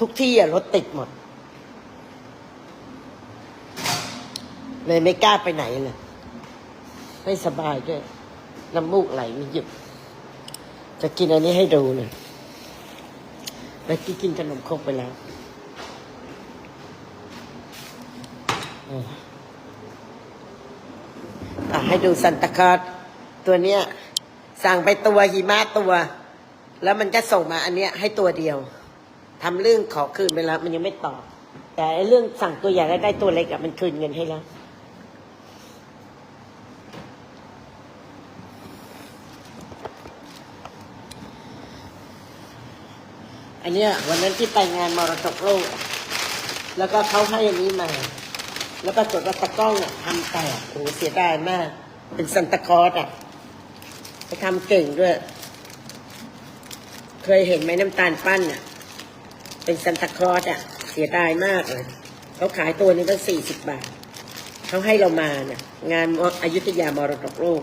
ทุกที่อะรถติดหมด เลยไม่กล้าไปไหนเลยไม่สบายด้วยน้ำมูกไหลไม่หยุดจะกินอันนี้ให้ดูเลยแล้วกี้กินขนมครกไปแล้วเอให้ดูซันตาคอสตัวเนี้ย สั่งไปตัวหิมะตัว แล้วมันก็ส่งมาอันเนี้ยให้ตัวเดียว ทำเรื่องขอคืนไปแล้ว มันยังไม่ตอบ แต่เรื่องสั่งตัวใหญ่แล้วได้ตัวเล็กอะมันคืนเงินให้แล้วอันเนี้ยวันนั้นที่ไปงานมรดกโลก แล้วก็เขาให้อันนี้มา แล้วปรากฏว่าตะกล้องอะทำแตกโอ้เสียดายมาก เป็นซันตาคลอสอะไปทำเก่งด้วย เคยเห็นไหมน้ำตาลปั้นอะ เป็นซันตาคลอสอะ เสียดายมากเลยเขาขายตัวนี้ตั้งสี่สิบบาทเขาให้เรามาเนี่ยงานอายุธยามรดกโลก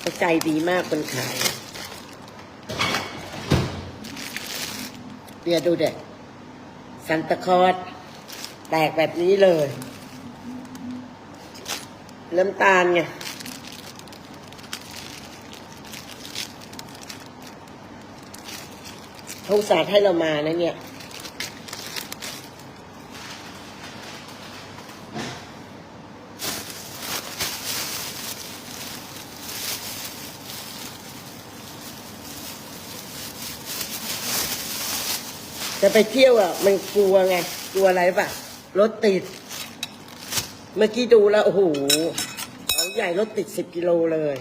เขาใจดีมากคนขายเบียร์ดูเด็กซันตาคลอสแตกแบบนี้เลย น้ำตาลไงเขาสาห์ให้เรามานะเนี่ย จะไปเที่ยวอะ มันกลัวไง กลัวอะไรปะรถติด เมื่อกี้ดูแล้วโอ้โหเขาใหญ่รถติดสิบกิโลเลย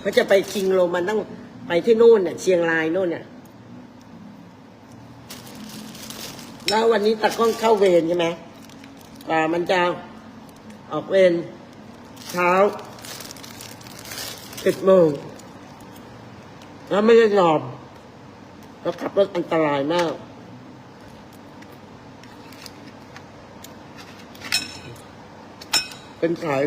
เขาจะไปชิงโรมันต้องไปที่นู่นเน่ะเชียงรายนู่นน่ะแล้ววันนี้ตะก้องเข้าเวรใช่ไหมแต่มันจะออกเวรเช้าสิบโมง แล้วไม่ได้นอนแล้วขับรถอันตรายมาก เป็นสาย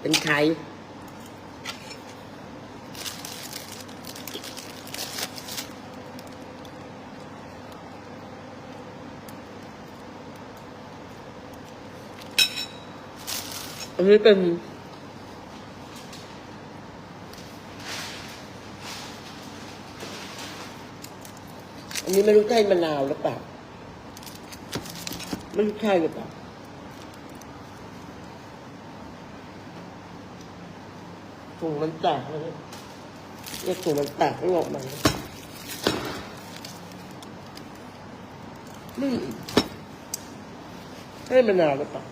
เป็นไข่ อันนี้เป็น อันนี้ไม่รู้ใช่มะนาวหรือเปล่า ไม่รู้ใช่หรือเปล่าถุงมันแตกเลยเนี่ยถุงมันแตกไม่ออกมานี่ให้มะนาวหรือเปล่า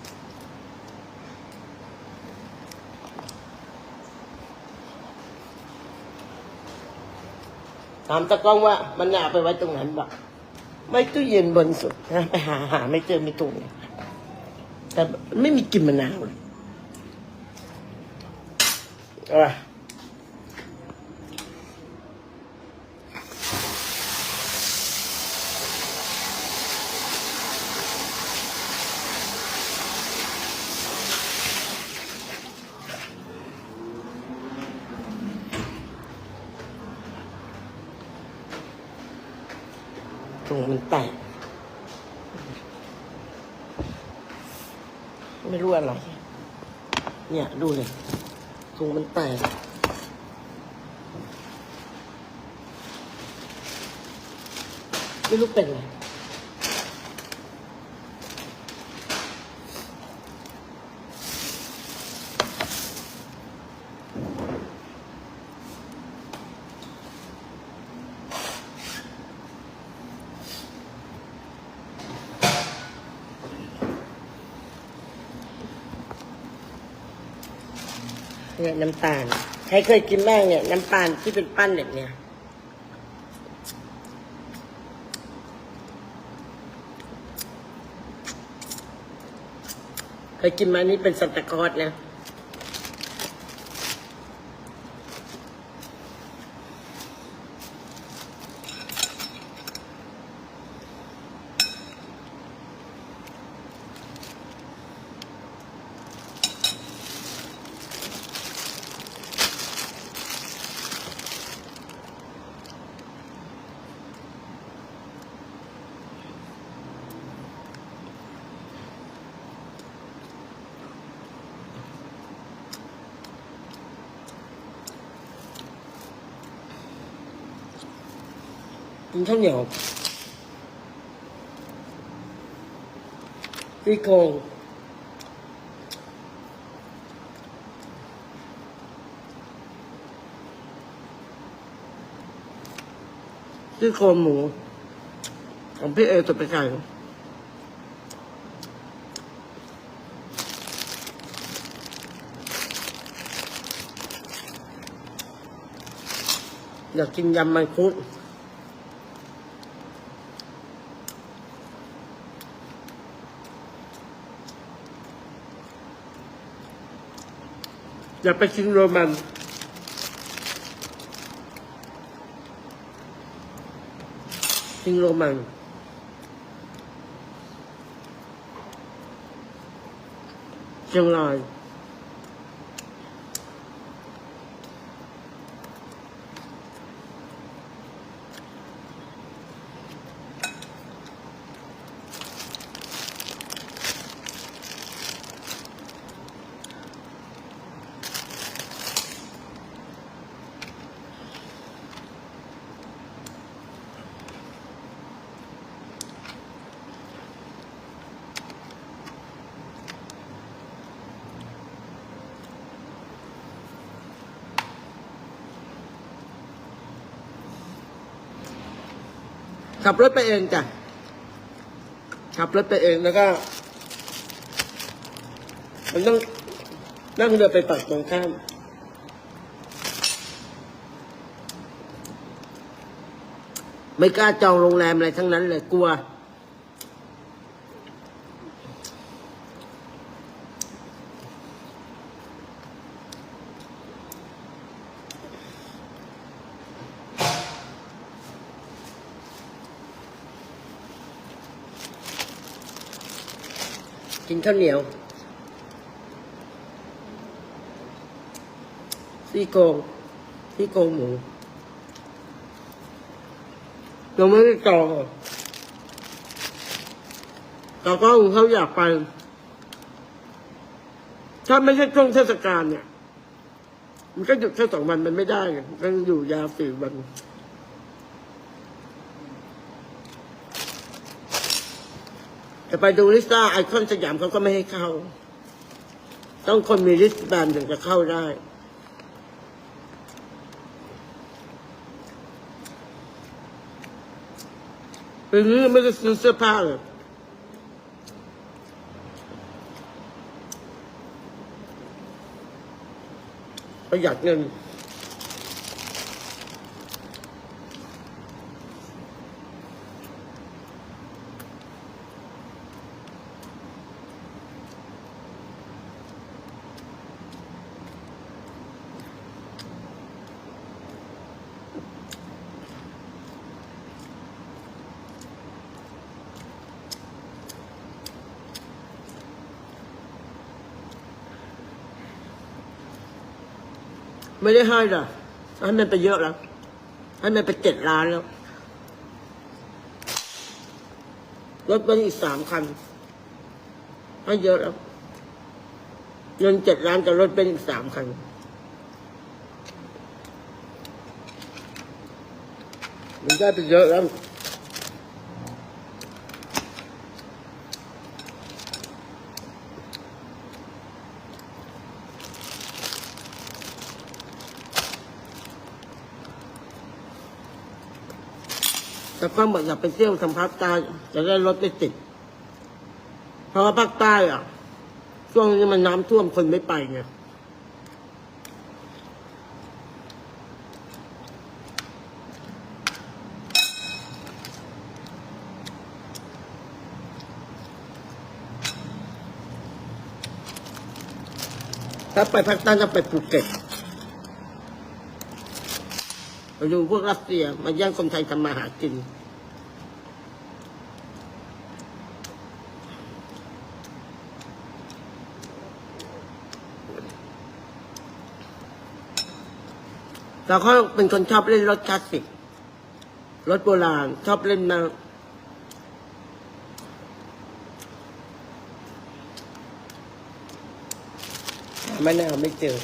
ถามตะกล้องว่ามันน่าเอาไปไว้ตรงนั้นบอกไม่ตู้เย็นบนสุดนะไปหาหาไม่เจอไม่ตรงแต่ไม่มีกลิ่นมะนาวเลยอะถุงมันแตกไม่รู้อะไร เนี่ยดูเลยถุงมันแตกไม่รู้เป็นไร เนี่ยน้ำตาล ใครเคยกินบ้างเนี่ย น้ำตาลที่เป็นปั้นแบบเนี้ยเคยกินมานี่เป็นสันตะคอดนะ กินข้าวเหนียวซี่โครงซี่โครงหมู ของพี่เอตัวไปไก่อยากกินยำมันคุด อย่าไปกินโรมัน กินโรมันเชียงราย ขับรถไปเองจ้ะ ขับรถไปเองแล้วก็ มันต้องนั่งเรือไปปักตรงข้าม ไม่กล้าจองโรงแรมอะไรทั้งนั้นเลยกลัว กินข้าวเหนียวซี่โครงซี่โครงหมูยังไม่ได้จองแต่ก็เขาอยากไป ถ้าไม่ใช่ช่วงเทศกาลเนี่ย มันก็หยุดแค่สองวันมันไม่ได้ไงต้องอยู่ยาวสี่วัน จะไปดูลิซ่าไอคอนสยามเขาก็ไม่ให้เข้า ต้องคนมีลิสต์แบนถึงจะเข้าได้ ปีนี้ไม่ได้ซื้อเสื้อผ้าเลยประหยัดเงิน ไม่ได้ให้หรอกให้มันไปเยอะแล้วให้มันไปเจ็ดล้านแล้วรถเป็นอีกสามคันให้เยอะแล้วเงินเจ็ดล้านกับรถเป็นอีกสามคันมันได้ไปเยอะแล้ว ก็เหมือนอยากไปเที่ยวทางภาคใต้จะได้รถไม่ติด เพราะว่าภาคใต้อะช่วงนี้มันน้ำท่วมคนไม่ไปไงถ้าไปภาคใต้ต้องไปภูเก็ตไปดูพวกรัสเซียมาแย่งคนไทยทำมาหากิน เราก็เป็นคนชอบเล่นรถคลาสสิก รถโบราณ ชอบเล่นมาไม่แน่ไม่เจอ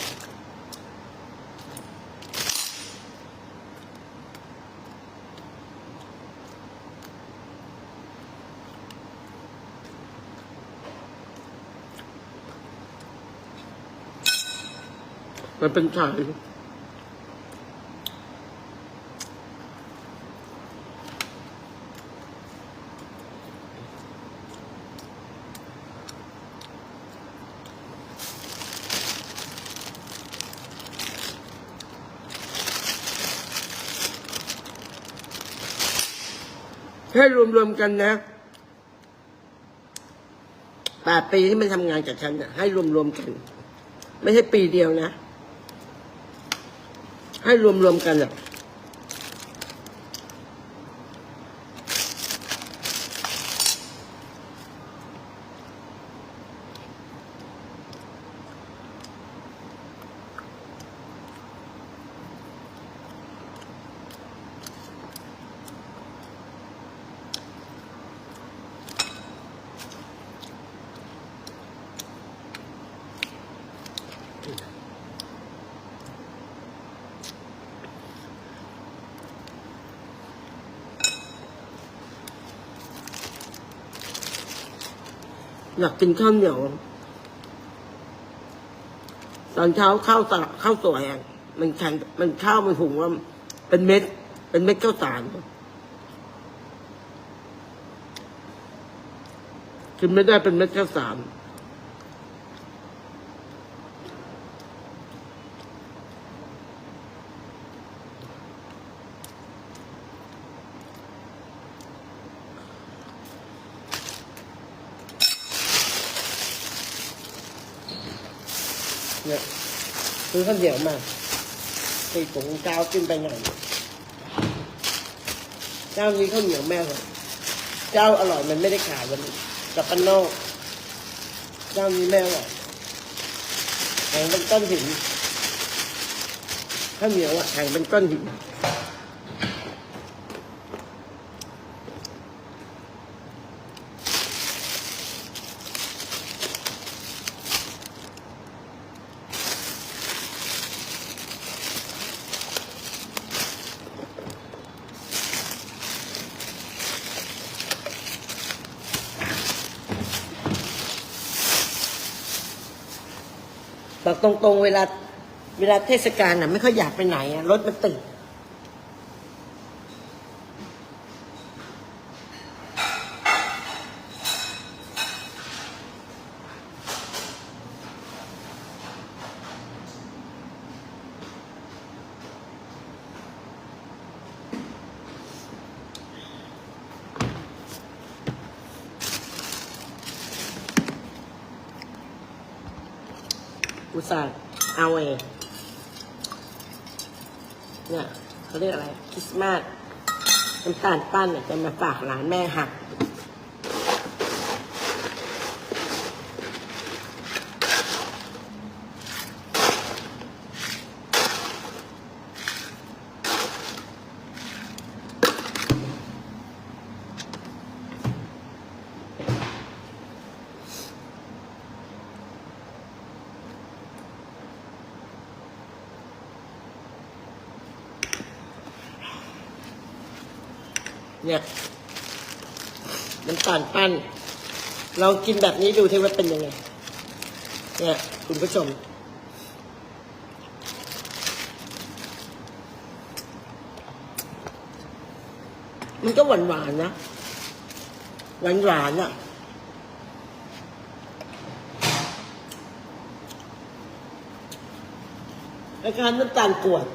มันเป็นสาย ให้รวมๆกันนะแปดปีที่มันทำงานกับฉันนะให้รวมๆกัน ไม่ใช่ปีเดียวนะ ให้รวมๆกันอะ อยากกินข้าวเหนียวตอนเช้าข้าวสาข้าวสวยมันแข็งมันข้าวมันหุงว่าเป็นเม็ด เป็นเม็ดข้าวสารกินไม่ได้เป็นเม็ดข้าวสาร ซื้อข้าวเหนียวมาสี่ถุงเจ้ากินไปหน่อยเจ้านี้ข้าวเหนียวแม่เลยเจ้าอร่อยมันไม่ได้ขายวันนี้กับปันนอกเจ้านี้แม่อร่อยแข่งเป็นก้อนหินข้าวเหนียวอะแข่งเป็นก้อนหิน บอกตรงๆเวลาเวลาเทศกาลน่ะไม่ค่อยอยากไปไหนอะรถมันติด อุตส่าห์เอาเองเนี่ยเขาเรียกอะไรคริสต์มาสน้ำตาลปั้นเนี่ยจะมาฝากหลานแม่หัก เนี่ยน้ำตาลปั้น ลองกินแบบนี้ดูที่ว่าเป็นยังไง เนี่ย คุณผู้ชม มันก็หวานหวานๆนะ หวานหวานๆอะแล้วการน้ำตาลกรวด